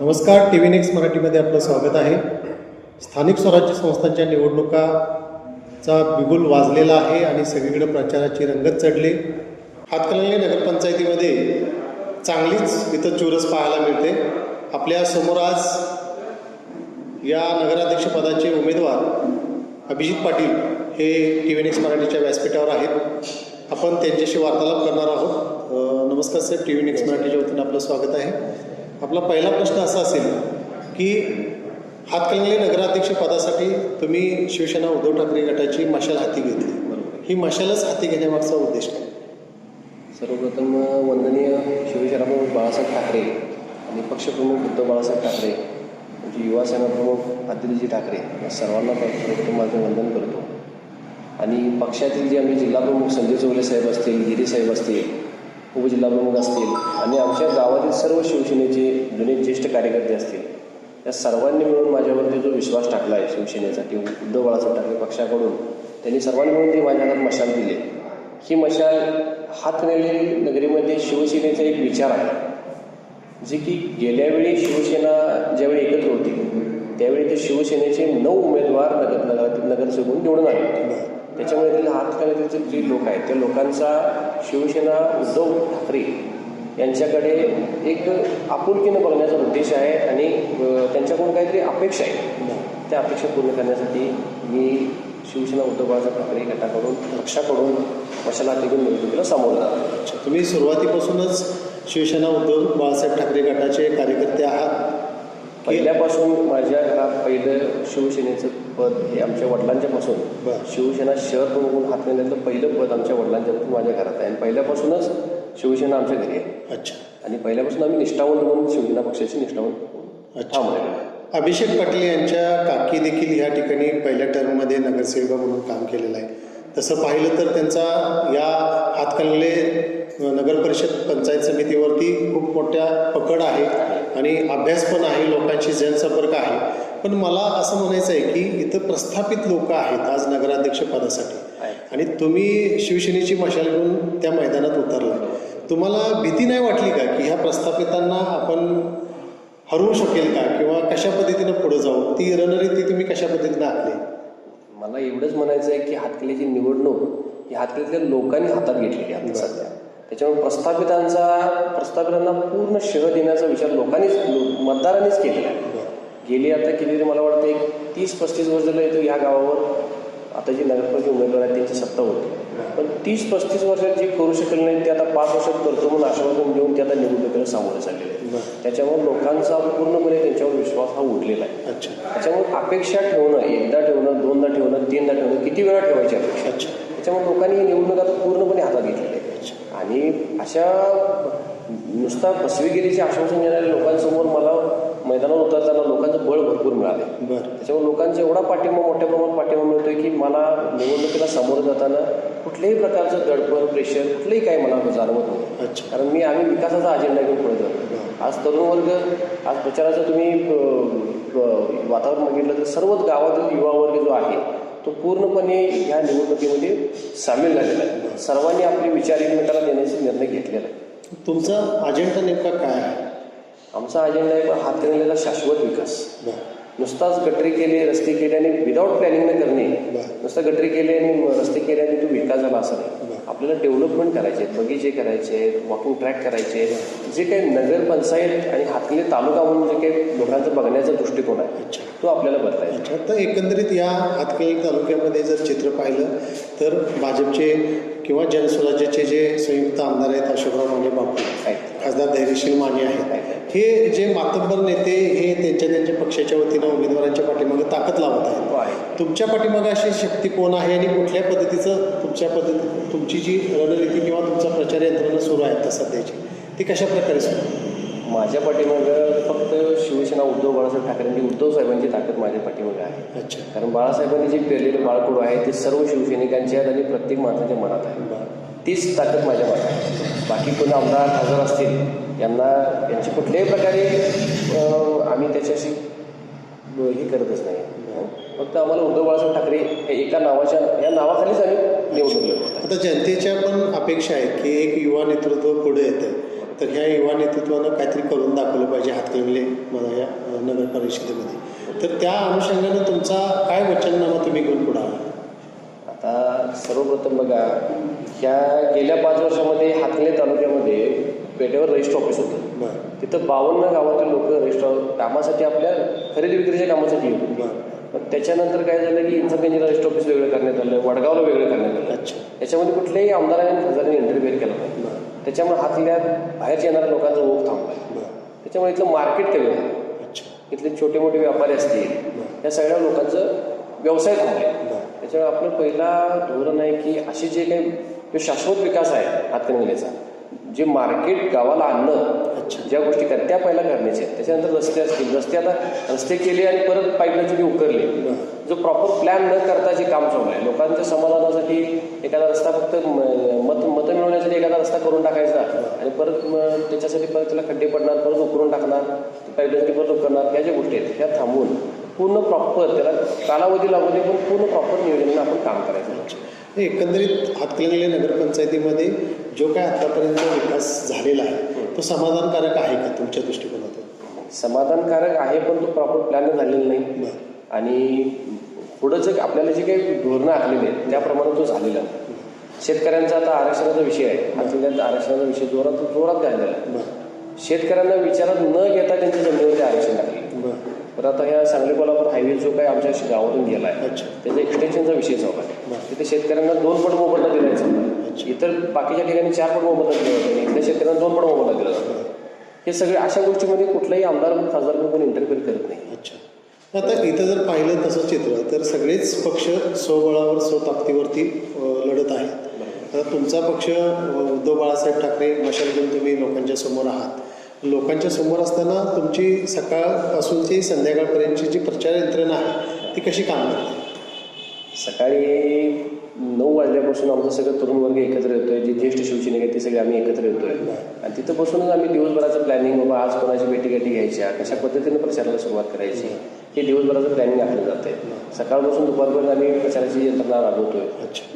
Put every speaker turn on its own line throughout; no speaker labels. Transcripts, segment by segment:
नमस्कार T V next मराठीमध्ये आपलं स्वागत आहे. स्थानिक स्वराज्य संस्थांच्या निवडणुकाचा बिगुल वाजलेला आहे आणि सगळीकडे प्रचाराची रंगत चढली. हातकणंगले नगरपंचायतीमध्ये चांगलीच इथं चुरस पाहायला मिळते. आपल्यासमोर आज या नगराध्यक्षपदाचे उमेदवार अभिजित पाटील हे टी व्ही नेक्स्ट मराठीच्या व्यासपीठावर आहेत. आपण त्यांच्याशी वार्तालाप करणार आहोत. नमस्कार सर टी व्ही नेक्स्ट मराठीच्या वतीनं आपलं स्वागत आहे. आपला पहिला प्रश्न असा असेल की हातकणंगले नगराध्यक्ष पदासाठी तुम्ही शिवसेना उद्धव ठाकरे गटाची मशाल हाती घेतली. ही मशालच हाती घेण्यामागचा उद्देश काय?
सर्वप्रथम वंदनीय शिवसेनाप्रमुख बाळासाहेब ठाकरे आणि पक्षप्रमुख उद्धव बाळासाहेब ठाकरे म्हणजे युवा प्रमुख आदित्यजी ठाकरे या सर्वांना सर्वप्रथम माझं वंदन करतो. आणि पक्षातील जे आमचे जिल्हाप्रमुख संजय चौले साहेब असतील गिरी साहेब असतील उपजिल्हाप्रमुख असतील आणि आमच्या गावातील सर्व शिवसेनेचे जुने ज्येष्ठ कार्यकर्ते असतील या सर्वांनी मिळून माझ्यावरती जो विश्वास टाकला आहे शिवसेनेसाठी उद्धव बाळासाहेब ठाकरे पक्षाकडून त्यांनी सर्वांनी मिळून ती माझ्या हातात मशाल दिली ही मशाल हातकणंगले नगरीमध्ये शिवसेनेचा एक विचार आहे जे की गेल्यावेळी शिवसेना ज्यावेळी एकत्र होती त्यावेळी ते शिवसेनेचे नऊ उमेदवार नगर नगर नगरसेवक निवडून आले होते. त्याच्यामुळे त्याला हातकणंगलेचे जे लोक आहेत त्या लोकांचा शिवसेना उद्धव ठाकरे यांच्याकडे एक आपुलकीनं बघण्याचा उद्देश आहे आणि त्यांच्याकडून काहीतरी अपेक्षा आहे. त्या अपेक्षा पूर्ण करण्यासाठी मी शिवसेना उद्धव बाळासाहेब ठाकरे गटाकडून पक्षाकडून मशाला निघून निवडणुकीला सामोरं जातो
अच्छा तुम्ही सुरुवातीपासूनच शिवसेना उद्धव बाळासाहेब ठाकरे गटाचे कार्यकर्ते आहात.
पहिल्यापासून माझ्या घरात पहिलं शिवसेनेचं पद हे आमच्या वडिलांच्या पासून
बरं.
शिवसेना शहर प्रमुख म्हणून हातकणंगल्यातलं पहिलं पद आमच्या वडिलांच्या पासून माझ्या घरात आहे. आणि पहिल्यापासूनच शिवसेना आमच्या घरी आहे.
अच्छा.
आणि पहिल्यापासून आम्ही निष्ठावंत म्हणून शिवसेना पक्षाची निष्ठावंत
अच्छा. अभिषेक पाटील यांच्या काकी देखील या ठिकाणी पहिल्या टर्ममध्ये नगरसेविका म्हणून काम केलेलं आहे. तसं पाहिलं तर त्यांचा या हातकणले नगर परिषद पंचायत समितीवरती खूप मोठ्या पकड आहे. आणि अभ्यास पण आहे लोकांशी जनसंपर्क आहे. पण मला असं म्हणायचं आहे की इथं प्रस्थापित लोक आहेत आज नगराध्यक्ष पदासाठी.
आहेत.
आणि तुम्ही शिवसेनेची मशाल घेऊन त्या मैदानात उतरला तुम्हाला भीती नाही वाटली का की ह्या प्रस्थापितांना आपण हरवू शकेल का? किंवा कशा पद्धतीनं पुढे जाऊ? ती रणनीती तुम्ही कशा पद्धतीनं आखली?
मला एवढंच म्हणायचं आहे की हातकलीची निवडणूक ही हातकलीतल्या लोकांनी हातात घेतलेली आहे. त्याच्यामुळे प्रस्थापितांचा प्रस्थापितांना पूर्ण शह देण्याचा विचार लोकांनीच मतदारांनीच केलेला आहे. गेली आता केलेली मला वाटतं एक तीस पस्तीस वर्ष झालं येतो या गावावर. आता जी नगरपालिका उमेदवार आहेत त्यांची सत्ता होती. पण तीस पस्तीस वर्षात जे करू शकले नाही ते आता पाच वर्षात करतो म्हणून आश्वासन देऊन ते आता निवडणुकीला सामोरे चाललेले आहेत. त्याच्यामुळे लोकांचा पूर्णपणे त्यांच्यावर विश्वास हा उडलेला आहे.
अच्छा.
त्याच्यामुळे अपेक्षा ठेवणं एकदा ठेवणं दोनदा ठेवणं तीनदा ठेवणं किती वेळा ठेवायची अपेक्षा?
अच्छा.
त्याच्यामुळे लोकांनी ही निवडणूक आता पूर्णपणे हातात घेतलेली आहे. आणि अशा नुसता फसवेगिरीचे आश्वासन देणाऱ्या लोकांसमोर मला मैदानावर उतरताना लोकांचं बळ भरपूर मिळाले.
बरं.
त्याच्यामुळे लोकांचा एवढा पाठिंबा मोठ्या प्रमाणात पाठिंबा मिळतोय की मला निवडणुकीला सामोरं जाताना कुठल्याही प्रकारचं दडपण प्रेशर कुठलंही काही मला जाणवत नाही.
अच्छा.
कारण मी आम्ही विकासाचा अजेंडा घेऊन पुढे जातो. आज तरुण वर्ग आज प्रचाराचं तुम्ही वातावरण बघितलं तर सर्वच गावातील युवा वर्ग जो आहे तो पूर्णपणे ह्या निवडणुकीमध्ये सामील झालेला आहे. सर्वांनी आपले विचार एकमेकाला देण्याचे निर्णय घेतलेला आहे
तुमचा अजेंडा नेमका काय आहे?
आमचा अजेंडा आहे हातकणलेला शाश्वत विकास. नुसताच गटरी केले रस्ते केले आणि विदाऊट प्लॅनिंग न करणे. नुसतं गटरी केले आणि रस्ते केले आणि तो विकास झाला असं नाही. आपल्याला डेव्हलपमेंट करायचे आहेत बगीचे करायचे आहेत वॉकिंग ट्रॅक करायचे आहेत. जे काही नगर पंचायत आणि हातकली तालुका म्हणून जे काही लोकांचं बघण्याचा दृष्टिकोन आहे
अच्छा.
तो आपल्याला बदलायचा
अच्छा तर एकंदरीत या हातकली तालुक्यामध्ये जर चित्र पाहिलं तर भाजपचे किंवा जनस्वराज्याचे जे संयुक्त आमदार आहेत अशोकराव माने बापू
आहेत.
खासदार धैर्यशील माने आहेत हे जे मातब्बर नेते हे त्यांच्या त्यांच्या पक्षाच्या वतीनं उमेदवारांच्या पाठीमागे ताकद लावत आहेत
आहे
तुमच्या पाठीमागे अशी शक्ती कोण आहे आणि कुठल्या पद्धतीचं तुमच्या पद्धती तुमची जी रणनीती किंवा तुमचा प्रचार यंत्रणा सुरू आहे आता सध्याची ती कशा प्रकारे सुरू आहे?
माझ्या पाठीमागं फक्त शिवसेना उद्धव बाळासाहेब ठाकरेंची उद्धव साहेबांची ताकद माझ्या पाठीमागे आहे.
अच्छा.
कारण बाळासाहेबांनी जे पेरलेलं बाळकडू आहे ते सर्व शिवसैनिकांच्या आणि प्रत्येक माणसाच्या मनात आहे. तीच ताकद माझ्या मनात आहे. बाकी कोणी आमदार खासदार असतील यांना यांची कुठल्याही प्रकारे आम्ही त्याच्याशी हे करतच नाही? फक्त आम्हाला उद्धव बाळासाहेब ठाकरे हे एका नावाच्या या नावाखालीच आम्ही आहे
आता जनतेच्या पण अपेक्षा आहेत की एक युवा नेतृत्व पुढे येतं. तर ह्या युवा नेतृत्वानं काहीतरी करून दाखवलं पाहिजे हातकणंगले मला या नगर परिषदेमध्ये. तर त्या अनुषंगानं तुमचा काय वचननामा तुम्ही घेऊन पुढे आला?
आता सर्वप्रथम बघा ह्या गेल्या पाच वर्षामध्ये हातले तालुक्यामध्ये पेठेवर रजिस्टर ऑफिस होतं.
बरं.
तिथं बावन्न गावातील लोक रजिस्टर कामासाठी आपल्या खरेदी विक्रीच्या कामासाठी येत होते.
बरं.
पण त्याच्यानंतर काय झालं की इंचरगंजीला रजिस्टर ऑफिस वेगळं करण्यात आलं वडगावला वेगळं करण्यात आलं.
अच्छा.
याच्यामध्ये कुठल्याही आमदारांनी खासदारांनी इंटरव्ह्यू केला नाही. त्याच्यामुळे हातल्या बाहेरच्या येणाऱ्या लोकांचा ओघ थांबला. त्याच्यामुळे इथलं मार्केट कमी झालं. इथले छोटे मोठे व्यापारी असतील या सगळ्या लोकांचं व्यवसाय थांबले. त्याच्यामुळे आपलं पहिला धोरण आहे की असे जे काही जो शाश्वत विकास आहे हातकणंगलेचा जे मार्केट गावाला आणणं
अच्छा.
ज्या गोष्टी कर त्या पहिला करण्याच्या आहेत. त्याच्यानंतर रस्ते असतील. रस्ते आता रस्ते केले आणि परत पाईपलाईनचे उकरले.
बरं
जो प्रॉपर प्लॅन न करता जे काम चालू आहे लोकांच्या समाधानासाठी एखादा रस्ता फक्त मत मतं मिळवण्यासाठी एखादा रस्ता करून टाकायचा आणि परत त्याच्यासाठी परत त्याला खड्डे पडणार परत उकरून टाकणार पाईपलाईनसाठी परत उकरणार ह्या ज्या गोष्टी आहेत ह्या थांबवून पूर्ण प्रॉपर त्याला कालावधी लागू दे पण पूर्ण प्रॉपर नियोजनाने आपण काम करायचं.
हे एकंदरीत हातकणंगले नगरपंचायतीमध्ये जो काय आतापर्यंत विकास झालेला आहे तो समाधानकारक आहे का तुमच्या दृष्टिकोनातून?
समाधानकारक आहे पण तो प्रॉपर प्लॅन झालेला नाही. आणि पुढं जे आपल्याला जे काही धोरणं आखलेली आहेत त्याप्रमाणे तो झालेला नाही. शेतकऱ्यांचा आता आरक्षणाचा विषय आहे. आता आरक्षणाचा विषय जोरात जोरात घाललेला आहे शेतकऱ्यांना विचारात न घेता त्यांच्या जमिनीवरती आरक्षण टाकले. तर आता ह्या सांगली कोल्हापूर हायवे जो काही आमच्या गावातून गेला आहे
अच्छा.
त्याचा एक्सटेन्शनचा विषय चालू आहे. तिथे शेतकऱ्यांना दोन पट मोबदला दिला आहे समजा.
अच्छा.
इतर बाकीच्या ठिकाणी चार पट मोबदला दिला जातो इथल्या शेतकऱ्यांना दोन पट मोबदला दिला जातो हे सगळे अशा गोष्टीमध्ये कुठलाही आमदार खासदार पण इंटरफेअर करत नाही.
अच्छा. आता इथं जर पाहिलं तसं चित्र तर सगळेच पक्ष स्वबळावर स्वताकदीवरती लढत आहेत. आता तुमचा पक्ष उद्धव बाळासाहेब ठाकरे मशाल घेऊन तुम्ही लोकांच्या समोर आहात. लोकांच्या समोर असताना तुमची सकाळपासूनची संध्याकाळपर्यंतची जी प्रचार यंत्रणा आहे ती कशी काम करते?
सकाळी नऊ वाजल्यापासून आमचं सगळं तरुण वर्ग एकत्र येतोय जे ज्येष्ठ शिवसैनिक आहेत ते सगळे आम्ही एकत्र येतोय. आणि तिथं बसूनच आम्ही दिवसभराचं प्लॅनिंग बाबा आज कोणाची भेटी गाठी घ्यायच्या कशा पद्धतीने प्रचाराला सुरुवात करायची हे दिवसभराचं प्लॅनिंग आखलं जात आहे सकाळपासून दुपारपर्यंत आम्ही प्रचाराची यंत्रणा राबवतोय.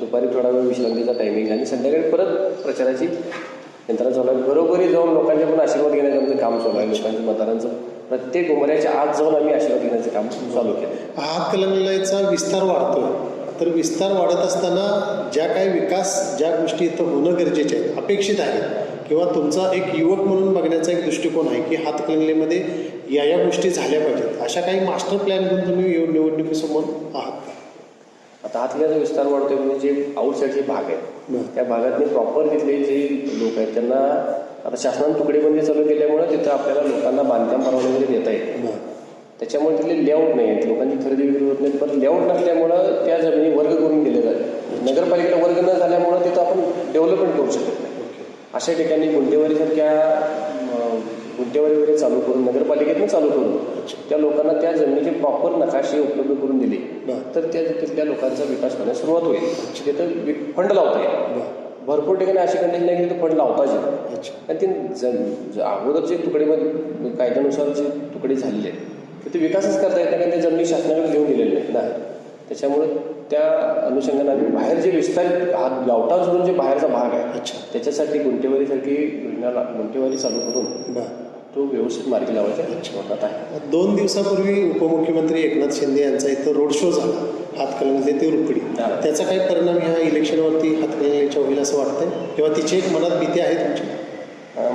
दुपारी थोडा वेळ विश्रांतीचा टायमिंग आणि संध्याकाळी परत प्रचाराची यंत्रणा चालू आहे. घरोघरी जाऊन लोकांचे पण आशीर्वाद घेण्याचं आमचं काम चालू आहे. लोकांच्या मतदारांचं. प्रत्येक उमऱ्याच्या आत जाऊन आम्ही आशीर्वाद घेण्याचं काम चालू केलं
हात कलंगलाचा विस्तार वाढतोय. तर विस्तार वाढत असताना ज्या काही विकास ज्या गोष्टी इथं होणं गरजेचे आहेत अपेक्षित आहे किंवा तुमचा एक युवक म्हणून बघण्याचा एक दृष्टिकोन आहे की हातकणंगलेमध्ये या या गोष्टी झाल्या पाहिजेत अशा काही मास्टर प्लॅन घेऊन तुम्ही येऊन निवडणुकीसमोर आहात
आता हातल्याचा विस्तार वाढतोय म्हणजे जे आउटसाईडचे भाग आहेत. त्या भागातले प्रॉपर तिथले जे लोक आहेत त्यांना आता शासनाने तुकडेबंदी चालू केल्यामुळे तिथं आपल्याला लोकांना बांधकाम परवाने वगैरे देता येते
बरं.
त्याच्यामुळे तिथले लेआउट नाही आहेत लोकांची खरेदी विक्री होत नाही पण लेआउट नसल्यामुळं त्या जमिनी वर्ग करून दिले जातात. नगरपालिकेला वर्ग न झाल्यामुळं तिथं आपण डेव्हलपमेंट करू शकत नाही. अशा ठिकाणी गुंटेवारीसारख्या गुंटेवारी वगैरे चालू करून नगरपालिकेतून चालू करून त्या लोकांना त्या जमिनीचे प्रॉपर नकाशे उपलब्ध करून दिले. तर त्या तिथल्या लोकांचा विकास होण्यास सुरुवात होईल. तिथं फंड लावता येईल. भरपूर ठिकाणी अशी कंडिशन आहे की तिथं फंड लावताच येईल. आणि ते ज- ज- अगोदर जे तुकडेमध्ये कायद्यानुसार जे तुकडे झालेले आहेत तर ते विकासच करता येत नाही कारण ते जमिनी शासनाकडे घेऊन दिलेले नाहीत ना. त्याच्यामुळे त्या अनुषंगाने आम्ही बाहेर जे विस्तारित हा गावठा सोडून जे बाहेरचा भाग आहे
अच्छा.
त्याच्यासाठी गुंटेवारीसारखी योजना गुंटेवारी चालू करून तो व्यवस्थित मार्गी लावायचा धोरणात आहे.
दोन दिवसापूर्वी उपमुख्यमंत्री एकनाथ शिंदे यांचा इथं रोड शो झाला हातकणंगले ते रुकडी. त्याचा काही परिणाम ह्या इलेक्शनवरती हातकणंगलेच्या होईल असं वाटतंय? किंवा तिची एक मनात भीती आहे तुमची?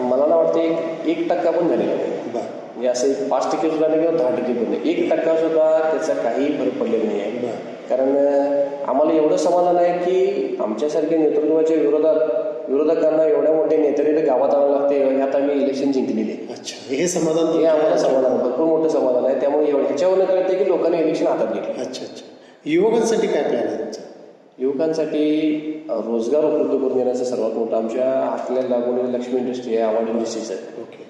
मला ना वाटतं एक एक टक्का पण झालेला नाही.
बरं.
म्हणजे असं एक पाच टक्के सुद्धा नाही किंवा दहा टक्के पण नाही. एक टक्का सुद्धा त्याचा काही फरक पडलेला नाही. आहे कारण आम्हाला एवढं समाधान आहे की आमच्यासारख्या नेतृत्वाच्या विरोधात विरोधकांना एवढ्या मोठ्या नेत्याने गावात आणावं लागते ह्यात आम्ही इलेक्शन जिंकलेले आहे.
अच्छा. हे समाधान
हे आम्हाला समाधान भरपूर मोठं समाधान आहे. त्यामुळे एवढं ह्याच्यावरून कळते की लोकांनी इलेक्शन हातात घेतलं.
अच्छा अच्छा. युवकांसाठी काय प्लॅन आहे तुमचा?
युवकांसाठी रोजगार उपलब्ध करून देण्याचं सर्वात मोठं आमच्या हातल्या लागून लक्ष्मी इंडस्ट्री आहे आव्हाड इंडस्ट्रीज आहे
ओके.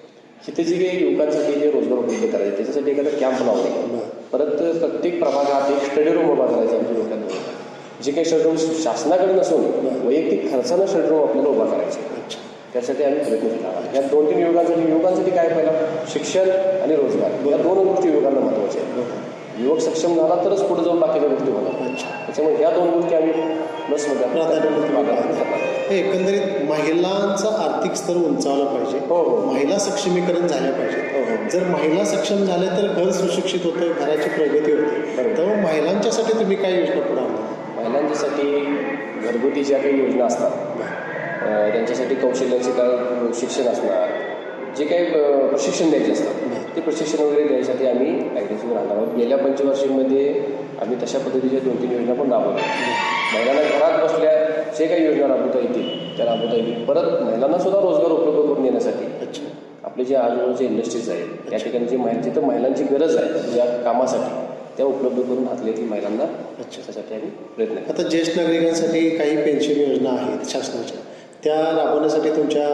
तिथे जे काही युवकांसाठी जे रोजगार उपलब्ध करायचे त्याच्यासाठी एखादा कॅम्प
बरं.
परत प्रत्येक प्रभागात एक स्टडी रूम उभा करायचा आमच्या लोकांना जे काही स्टडी रूम शासनाकडे नसून वैयक्तिक खर्चानं स्टडी रूम आपल्याला उभा करायचे. त्यासाठी आम्ही प्रयत्न केला. या दोन तीन युवकांसाठी युवकांसाठी काय पहिला? शिक्षण आणि रोजगार. या दोन गोष्टी युवकांना महत्त्वाच्या आहेत. युवक सक्षम झाला तरच पुढे जाऊन बाकीच्या गोष्टी होणार.
अच्छा
त्याच्यामुळे ह्या दोन गोष्टी आम्ही. करणार.
हे एकंदरीत महिलांचा आर्थिक स्तर उंचावला पाहिजे.
हो हो.
महिला सक्षमीकरण झाल्या पाहिजे.
हो हो.
जर महिला सक्षम झाल्या तर घर सुशिक्षित होतं घराची प्रगती होते. तर महिलांच्यासाठी तुम्ही काय योजना पुढे आणता?
महिलांच्यासाठी घरगुती ज्या काही योजना असतात त्यांच्यासाठी कौशल्याचे काय शिक्षण असणार जे काही प्रशिक्षण द्यायचे असतात ते प्रशिक्षण वगैरे द्यायसाठी आम्ही ॲग्रेसिव्ह राहणार आहोत. गेल्या पंचवार्षिकमध्ये आम्ही तशा पद्धतीच्या दोन तीन योजना पण राबवल्या. महिलांना घरात बसल्या जे काही योजना राबवता येतील त्या राबवता येतील. परत महिलांना सुद्धा रोजगार उपलब्ध करून देण्यासाठी
अच्छा.
आपले जे आजूबाजूचे इंडस्ट्रीज आहेत त्या ठिकाणी जे महिला जिथं महिलांची गरज आहे या कामासाठी त्या उपलब्ध करून घातल्या महिलांना
अच्छा.
त्यासाठी आम्ही प्रयत्न
आता ज्येष्ठ नागरिकांसाठी काही पेन्शन योजना आहेत शासनाच्या. त्या राबवण्यासाठी तुमच्या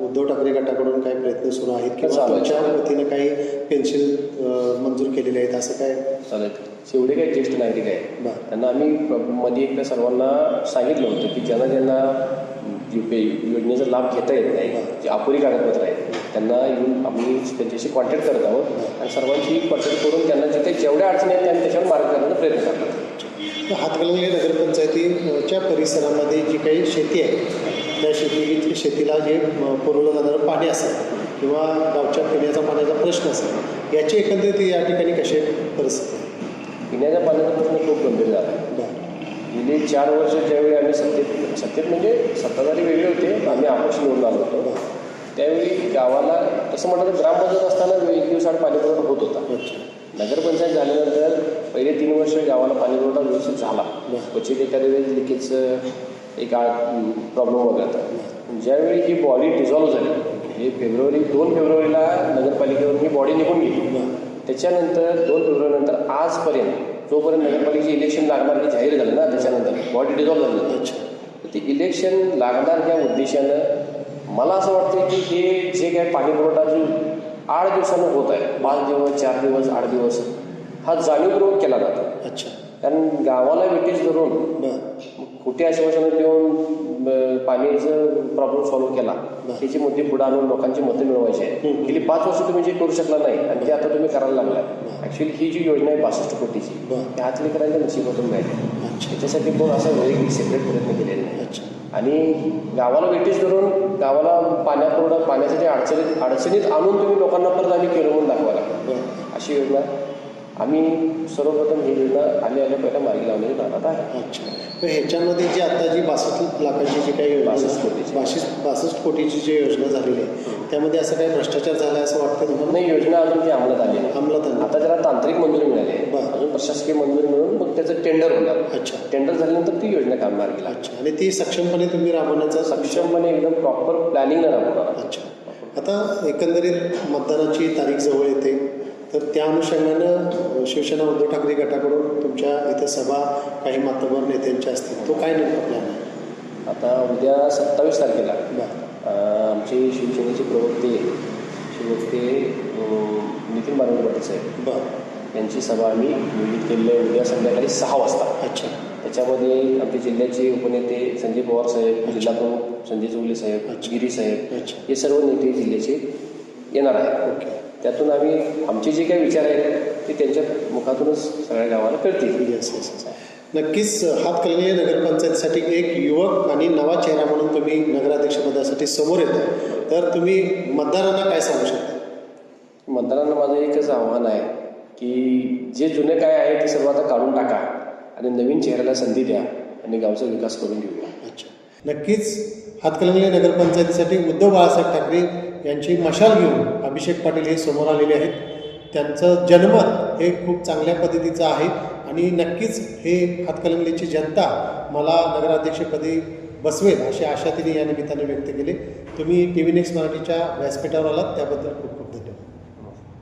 उद्धव ठाकरे गटाकडून काही प्रयत्न सुरू आहेत किंवा
आहे.
तुमच्या वतीनं काही पेन्शन अं, मंजूर केलेले आहेत असं काय?
चालेल. जेवढे काही ज्येष्ठ नागरिक आहेत.
बरं.
त्यांना आम्ही मध्ये एकदा सर्वांना सांगितलं होतं की ज्यांना ज्यांना योजनेचा लाभ घेता येत नाही जे अपुरी कागदपत्र आहेत त्यांना येऊन आम्ही त्यांच्याशी कॉन्टॅक्ट करत आहोत. आणि सर्वांची कॉन्टॅक्ट करून त्यांना जिथे जेवढ्या अडचणी आहेत त्यांनी त्याच्यावर मार्ग करण्याचा प्रयत्न करतात
तर हातकणंगले नगरपंचायतीच्या परिसरामध्ये जी काही शेती आहे त्या शेती शेतीला जे पुरवलं जाणारं पाणी असेल किंवा गावच्या पिण्याचा पाण्याचा प्रश्न असेल याची एकंदरीत या ठिकाणी कशी परिस्थिती
पिण्याच्या पाण्याचा प्रश्न खूप गंभीर झाला. गेली चार वर्ष ज्यावेळी आम्ही सत्तेत सत्तेत म्हणजे सत्ताधारी वेगळे होते आम्ही अपक्ष निवडून आलो होतो. त्यावेळी गावाला तसं म्हटलं तर ग्रामपंचायत असताना एक दिवसाआड पाणी पुरवठा होत. होता नगरपंचायत झाल्यानंतर पहिले तीन वर्ष गावाला पाणी पुरवठा व्यवस्थित झाला. क्वचित एखाद्या वेळेस लिकेजचं एक प्रॉब्लेम वगैरे ज्यावेळी ही बॉडी डिझॉल्व्ह झाली म्हणजे फेब्रुवारी दोन फेब्रुवारीला नगरपालिकेवरून ही बॉडी निघून गेली. त्याच्यानंतर दोन फेब्रुवारीनंतर आजपर्यंत जोपर्यंत नगरपालिकेचे इलेक्शन लागणार हे जाहीर झालं ना त्याच्यानंतर बॉडी डिझॉल्व्ह झालं. तर ते इलेक्शन लागणार या उद्देशानं मला असं वाटतं की हे जे काय पाणी पुरवठा जो आठ दिवसानं होत आहे. पाच दिवस चार दिवस आठ दिवस हा जाणीवपूर्वक केला जातो.
अच्छा.
कारण गावाला वेटीस धरून
बरं.
खोटी आश्वासनं देऊन पाण्याचं प्रॉब्लेम सॉल्व्ह केला
बरं.
त्याचे मुद्दे पुढे आणून लोकांची मतं मिळवायची आहे. गेली पाच वर्ष तुम्ही जे करू शकला नाही आणि ते आता तुम्ही करायला लागलाय
बरं.
ॲक्च्युली ही जी योजना आहे बासष्ट कोटीची. त्या हातलेकरांच्या नशिबातून मिळाली
अच्छा.
त्याच्यासाठी कोण असा वैयक्तिक सेपरेट प्रयत्न केलेले नाही.
अच्छा.
आणि गावाला वेटीस धरून गावाला पाण्यापुरवठा पाण्याच्या ज्या अडचणीत अडचणीत आणून तुम्ही लोकांना परत आम्ही केलं म्हणून दाखवा लागला.
बरं.
अशी योजना आम्ही सर्वप्रथम ही योजना आल्या आल्या पहिल्या मार्गी लावण्याची राहणार आहे.
अच्छा. ह्याच्यामध्ये जी आता जी बासष्ट लाखाची जी काही योजना
बासष्ट कोटीची.
बासष्ट बासष्ट कोटीची जी योजना झालेली आहे त्यामध्ये असं काही भ्रष्टाचार झाला असं वाटतं तुम्हाला?
नाही योजना अजून ती अंमलात आली नाही.
अंमलात आणलं
आता त्याला तांत्रिक मंजुरी मिळाली. आहे. अजून प्रशासकीय मंजुरी मिळून मग त्याचं टेंडर होणार.
अच्छा.
टेंडर झाल्यानंतर ती योजना काम मार्गी लागेल.
अच्छा. आणि ती सक्षमपणे तुम्ही राबवण्याचा
सक्षमपणे एकदम प्रॉपर प्लॅनिंग राबवणार.
अच्छा. आता एकंदरीत मतदानाची तारीख जवळ येते. तर त्या अनुषंगानं शिवसेना उद्धव ठाकरे गटाकडून तुमच्या इथं सभा काही मातबर नेत्यांच्या असतील. तो काय नेमका प्लॅन आहे?
आता उद्या सत्तावीस तारखेला आमचे शिवसेनेचे प्रवक्ते शिववक्ते नितीन बारोड साहेब.
बरं.
यांची सभा आम्ही नियोजित केलेली आहे उद्या संध्याकाळी सहा वाजता.
अच्छा.
त्याच्यामध्ये आमचे जिल्ह्याचे उपनेते संजय पवार साहेब जिल्हा प्रमुख संजय चौगले साहेब. गिरी साहेब
अच्छा.
हे सर्व नेते जिल्ह्याचे येणार आहेत.
ओके.
त्यातून आम्ही आमचे जे काही विचार आहेत ते त्यांच्या मुखातूनच सगळ्या गावाला कळतील.
Yes yes. नक्कीच हातकणंगले नगरपंचायतीसाठी एक युवक आणि नवा चेहरा म्हणून तुम्ही नगराध्यक्षपदासाठी समोर येता तर तुम्ही मतदारांना काय सांगू शकता?
मतदारांना माझं एकच आव्हान आहे की जे जुने काय आहे ते सर्व आता काढून टाका आणि नवीन चेहऱ्याला संधी द्या आणि गावचा विकास करून घेऊया.
अच्छा. नक्कीच हातकणंगले नगरपंचायतीसाठी उद्धव बाळासाहेब ठाकरे यांची मशाल घेऊन अभिषेक पाटील हे समोर आलेले आहेत. त्यांचं जनमत हे खूप चांगल्या पद्धतीचं आहे आणि नक्कीच हे हातकलंगलीची जनता मला नगराध्यक्षपदी बसवेल अशी आशा तिने या निमित्ताने व्यक्त केली. तुम्ही टी व्ही नेक्स्ट मराठीच्या व्यासपीठावर आलात त्याबद्दल खूप खूप धन्यवाद.